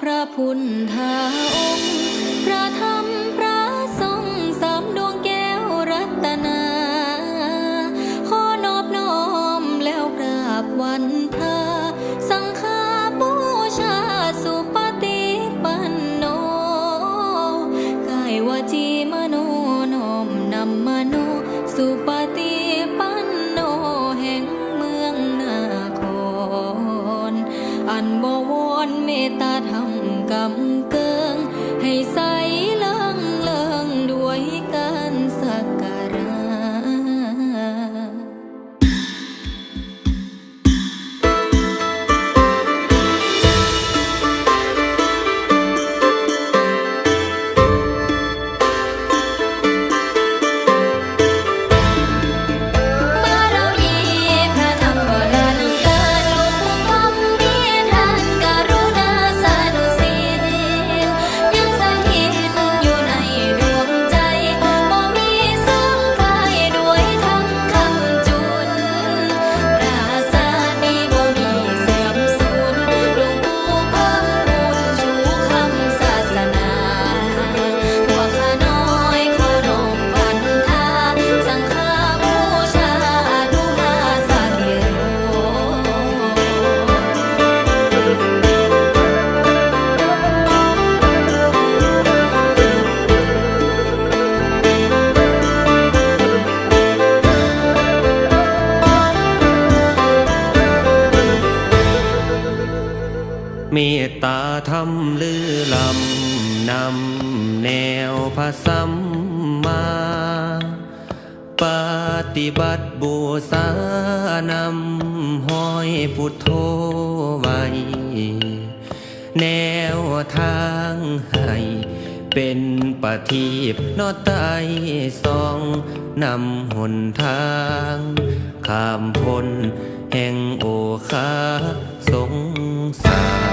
พระพุทธาองค์พระธรรมพระสงฆ์สามดวงแก้วรัตนาขอนอบน้อมแล้วกราบวันพาสังฆาบูชาสุปฏิปันโนกายวจีมโนน้อมนำมโนสุปฏิปันโนแห่งเมืองนาครอันบวร เมตตาธรรมกำเกิงให้ใส ตตาธรรมลือลำนำแนวพระสัมมา ปฏิบัติบูสานำห้อยพุทโธไว้ แนวทางให้เป็นปฏิบนอไตสองนำหนทางข้ามพ้นแห่งโอคาสงสาร